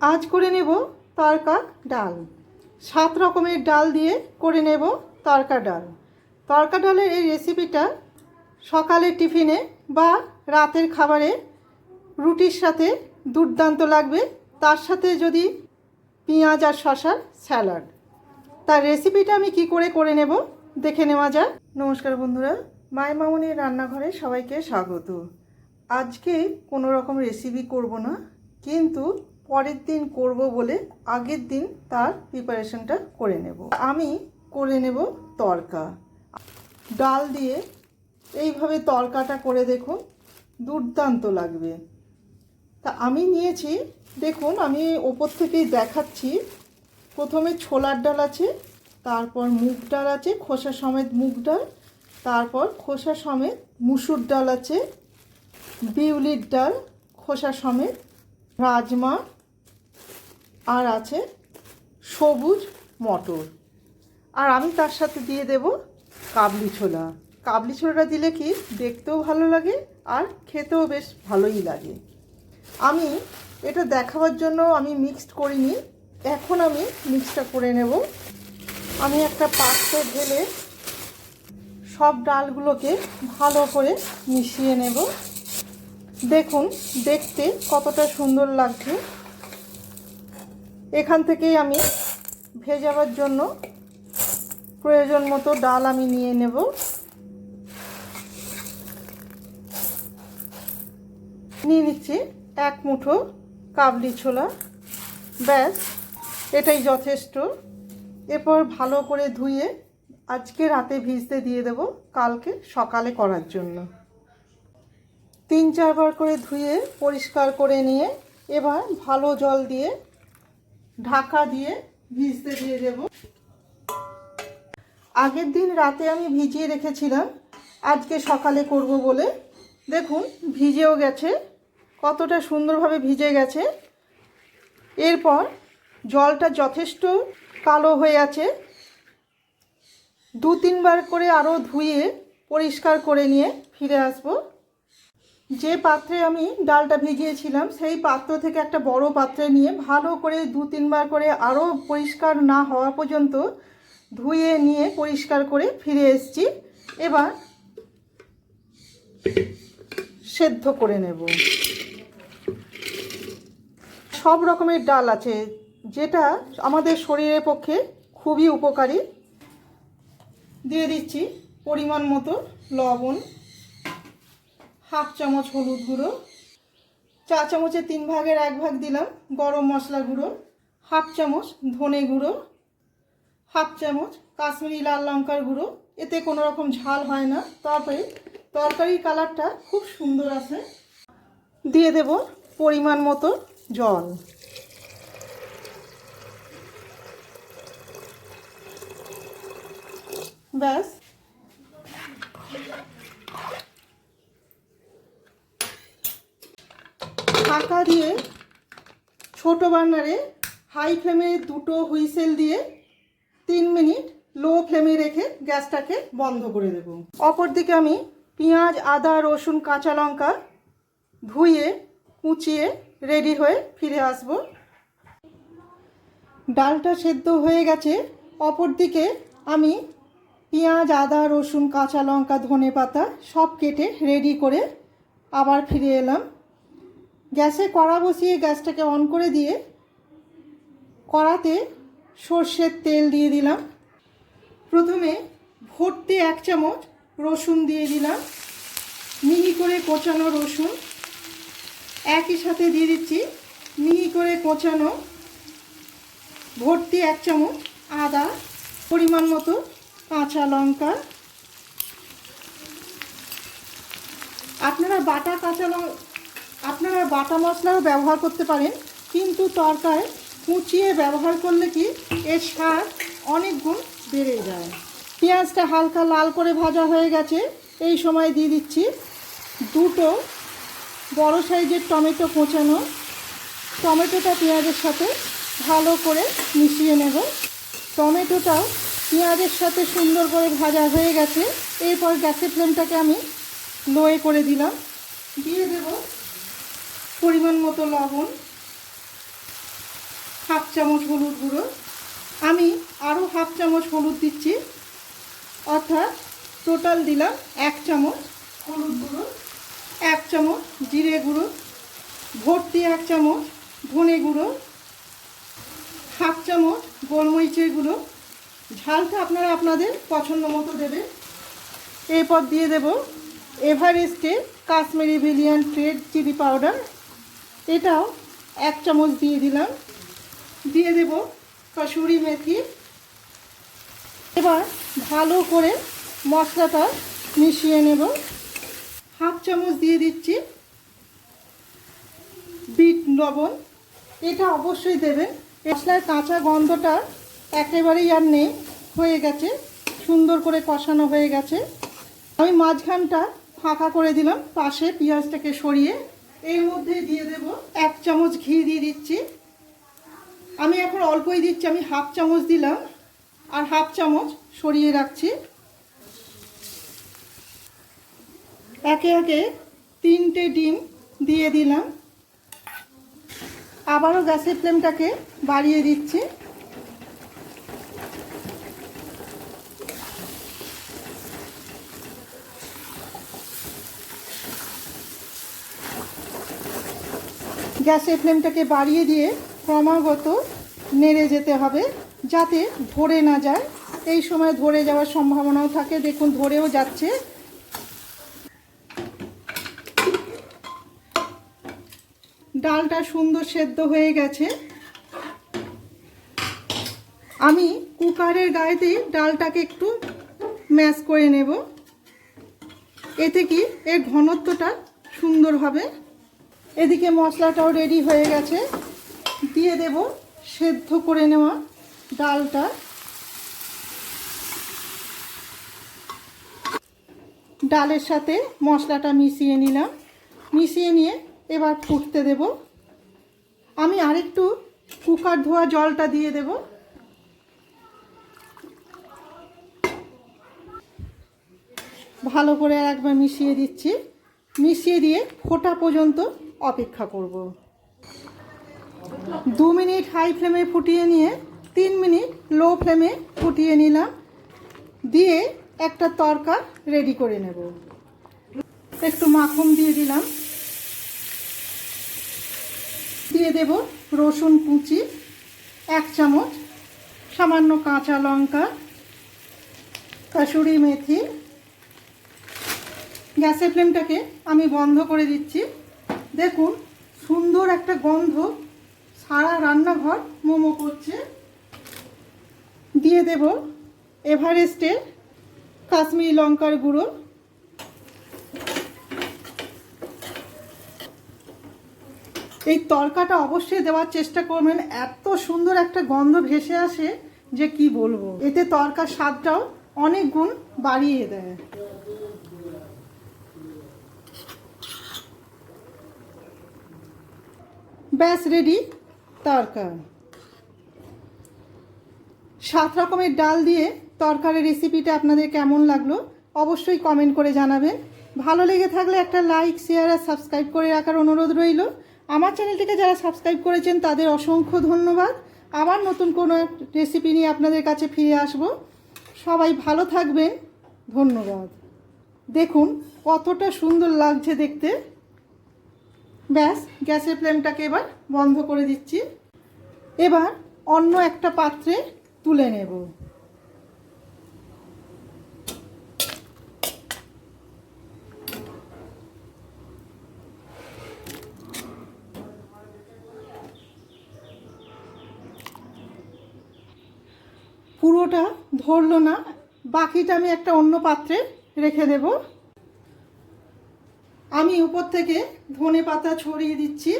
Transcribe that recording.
আজ করে নেব তরকা ডাল। সাত রকমের ডাল দিয়ে করে নেব তরকা ডাল। তরকা ডালের এই রেসিপিটা সকালের টিফিনে বা রাতের খাবারে রুটির সাথে দুর্দান্ত লাগবে। তার সাথে যদি পেঁয়াজ আর শশার স্যালাড। তার রেসিপিটা আমি কি করে করে নেব দেখে নেওয়া যাক। নমস্কার বন্ধুরা মায় মামনির রান্নাঘরে সবাইকে স্বাগত। আজকে কোনো রকম রেসিপি করব না, কিন্তু পরের দিন করব বলে আগের দিন তার প্রিপারেশনটা করে নেব। আমি করে নেব তরকা। ডাল দিয়ে এইভাবে তরকাটা করে দেখুন, দুর্দান্ত লাগবে। তা আমি নিয়েছি, দেখুন, আমি ওপর থেকেই দেখাচ্ছি। প্রথমে ছোলার ডাল আছে, তারপর মুগ ডাল আছে, খোসা সমেত মুগ ডাল, তারপর খোসা সমেত মুসুর ডাল আছে, বিউলির ডাল, খোসা সমেত রাজমা আর আছে সবুজ মটর। আর আমি তার সাথে দিয়ে দেব কাবলি ছোলা। কাবলি ছোলাটা দিলে কি দেখতেও ভালো লাগে আর খেতেও বেশ ভালোই লাগে। আমি এটা দেখাবার জন্য আমি মিক্সড করিনি। এখন আমি মিক্সটা করে নেব। আমি একটা পাত্রে ঢেলে সব ডালগুলোকে ভালো করে মিশিয়ে নেব। দেখুন, দেখতে কতটা সুন্দর লাগছে। এখান থেকেই আমি ভেজাবার জন্য প্রয়োজন মতো ডাল আমি নিয়ে নেব। নিয়ে নিচ্ছি এক মুঠো কাবলি ছোলা। ব্যাস, এটাই যথেষ্ট। এরপর ভালো করে ধুয়ে আজকে রাতে ভিজতে দিয়ে দেব, কালকে সকালে করার জন্য। তিন চারবার করে ধুয়ে পরিষ্কার করে নিয়ে এবার ভালো জল দিয়ে ঢাকা দিয়ে ভিজতে দিয়ে দেব। আগের দিন রাতে আমি ভিজিয়ে রেখেছিলাম, আজকে সকালে করব বলে। দেখুন, ভিজেও গেছে, কতটা সুন্দরভাবে ভিজে গেছে। এরপর জলটা যথেষ্ট কালো হয়ে আছে। দু তিনবার করে আরও ধুয়ে পরিষ্কার করে নিয়ে ফিরে আসব। যে পাত্রে আমি ডালটা ভিজিয়েছিলাম, সেই পাত্র থেকে একটা বড় পাত্রে নিয়ে ভালো করে দু তিনবার করে আরও পরিষ্কার না হওয়া পর্যন্ত ধুয়ে নিয়ে পরিষ্কার করে ফিরে এসেছি। এবার সেদ্ধ করে নেব। সব রকমের ডাল আছে, যেটা আমাদের শরীরের পক্ষে খুবই উপকারী। দিয়ে দিচ্ছি পরিমাণ মতো লবণ। হাফ চামচ হলুদ গুঁড়ো, চা চামচের তিন ভাগের এক ভাগ দিলাম গরম মশলা গুঁড়ো, হাফ চামচ ধনে গুঁড়ো, হাফ চামচ কাশ্মীরি লাল লঙ্কার গুঁড়ো। এতে কোনো রকম ঝাল হয় না। তারপরে তরকারির কালারটা খুব সুন্দর আছে। দিয়ে দেব পরিমাণ মতো জল। ব্যাস। ঢাকা দিয়ে ছোট বার্নারে হাই ফ্লেমে দুটো হুইসেল দিয়ে তিন মিনিট লো ফ্লেমে রেখে গ্যাসটাকে বন্ধ করে দেব। অপরদিকে আমি পেঁয়াজ, আদা, রসুন, কাঁচা লঙ্কা ধুয়ে, কুচিয়ে রেডি হয়ে ফিরে আসব। ডালটা সেদ্ধ হয়ে গেছে। অপরদিকে আমি পেঁয়াজ, আদা, রসুন, কাঁচা লঙ্কা, ধনে পাতা সব কেটে রেডি করে আবার ফিরে এলাম। গ্যাসে কড়া বসিয়ে গ্যাসটাকে অন করে দিয়ে কড়াতে সর্ষের তেল দিয়ে দিলাম। প্রথমে ভর্তি এক চামচ রসুন দিয়ে দিলাম। মিহি করে কোচানো রসুন। একই সাথে দিয়ে দিচ্ছি মিহি করে কোচানো ভর্তি এক চামচ আদা পরিমাণ মতো কাঁচা লঙ্কা। আপনারা বাটা কাঁচা লঙ্কা আপনারা বাটা মশলাও ব্যবহার করতে পারেন, কিন্তু তরকায় কুচিয়ে ব্যবহার করলে কি এর স্বাদ অনেক গুণ বেড়ে যায়। পেঁয়াজটা হালকা লাল করে ভাজা হয়ে গেছে, এই সময় দিয়ে দিচ্ছি দুটো বড় সাইজের টমেটো কোচানো। টমেটোটা পেঁয়াজের সাথে ভালো করে মিশিয়ে নেব। টমেটোটাও পেঁয়াজের সাথে সুন্দর করে ভাজা হয়ে গেছে, এরপর গ্যাসের ফ্লেমটাকে আমি লোয়ে করে দিলাম। দিয়ে দেব পরিমাণ মতো লবণ, হাফ চামচ হলুদ গুঁড়ো। আমি আরও হাফ চামচ হলুদ দিচ্ছি, অর্থাৎ টোটাল দিলাম এক চামচ হলুদ গুঁড়ো, এক চামচ জিরে গুঁড়ো, ভর্তি এক চামচ ধনে গুঁড়ো, হাফ চামচ গোলমরিচের গুঁড়ো। ঝালটা আপনারা আপনাদের পছন্দ মতো দেবেন। এরপর দিয়ে দেব এভারেস্টের কাশ্মীরি বিলিয়ান ট্রেড চিলি পাউডার। এটাও এক চামচ দিয়ে দিলাম। দিয়ে দেব কসুরি মেথি। এবার ভালো করে মশলাটা মিশিয়ে নেব। হাফ চামচ দিয়ে দিচ্ছি বিট লবণ। এটা অবশ্যই দেবেন। মশলার কাঁচা গন্ধটা একেবারেই আর নেই, হয়ে গেছে। সুন্দর করে কষানো হয়ে গেছে। আমি মাঝখানটা ফাঁকা করে দিলাম, পাশে পেঁয়াজটাকে সরিয়ে এর মধ্যে দিয়ে দেব এক চামচ ঘি দিয়ে দিচ্ছি। আমি এখন অল্পই দিচ্ছি, আমি হাফ চামচ দিলাম আর হাফ চামচ সরিয়ে রাখছি। একে একে তিনটে ডিম দিয়ে দিলাম। আবারও গ্যাসের ফ্লেমটাকে বাড়িয়ে দিচ্ছি। গ্যাসের ফ্লেমটাকে বাড়িয়ে দিয়ে ক্রমাগত নেড়ে যেতে হবে যাতে ধরে না যায়। এই সময় ধরে যাওয়ার সম্ভাবনাও থাকে। দেখুন, ধরেও যাচ্ছে। ডালটা সুন্দর সেদ্ধ হয়ে গেছে। আমি কুকারের গায়েতে ডালটাকে একটু ম্যাশ করে নেব। এতে কি এর ঘনত্বটা সুন্দর হবে। এদিকে মশলাটাও রেডি হয়ে গেছে। দিয়ে দেব সেদ্ধ করে নেওয়া ডালটা। ডালের সাথে মশলাটা মিশিয়ে নিলাম। মিশিয়ে নিয়ে এবার ফুটতে দেব। আমি আরেকটু কুকার ধোয়া জলটা দিয়ে দেব। ভালো করে একবার মিশিয়ে দিচ্ছি। মিশিয়ে দিয়ে ফোটা পর্যন্ত অপেক্ষা করব। দু মিনিট হাই ফ্লেমে ফুটিয়ে নিয়ে, তিন মিনিট লো ফ্লেমে ফুটিয়ে নিলাম। দিয়ে একটা তরকা রেডি করে নেব। একটু মাখন দিয়ে দিলাম। দিয়ে দেব রসুন কুচি, এক চামচ সামান্য কাঁচা লঙ্কা, কাসুরি মেথি। গ্যাসের ফ্লেমটাকে আমি বন্ধ করে দিচ্ছি। দেখুন, সুন্দর একটা গন্ধ সারা রান্নাঘর মোমো করছে। দিয়ে দেব এভারেস্টের কাশ্মীরি লঙ্কার গুঁড়ো। এই তরকাটা অবশ্যই দেওয়ার চেষ্টা করবেন, এত সুন্দর একটা গন্ধ ভেসে আসে যে কি বলব। এতে তরকার স্বাদটাও অনেক গুণ বাড়িয়ে দেয়। ব্যাস রেডি তরকা সাত রকমের ডাল দিয়ে তরকারি রেসিপিটা আপনাদের কেমন লাগল অবশ্যই কমেন্ট করে জানাবেন। ভালো লেগে থাকলে একটা লাইক শেয়ার আর সাবস্ক্রাইব করে রাখার অনুরোধ রইল। আমার চ্যানেলটিকে যারা সাবস্ক্রাইব করেছেন, তাদের অসংখ্য ধন্যবাদ। আবার নতুন কোনো রেসিপি নিয়ে আপনাদের কাছে ফিরে আসব। সবাই ভালো থাকবেন। ধন্যবাদ। দেখুন, কতটা সুন্দর লাগছে দেখতে। ব্যাস, গ্যাসের ফ্লেমটাকে এবার বন্ধ করে দিচ্ছি। এবার অন্য একটা পাত্রে তুলে নেব। পুরোটা ধরলো না, বাকিটা আমি একটা অন্য পাত্রে রেখে দেবো। আমি উপর থেকে ধনে পাতা ছড়িয়ে দিচ্ছি।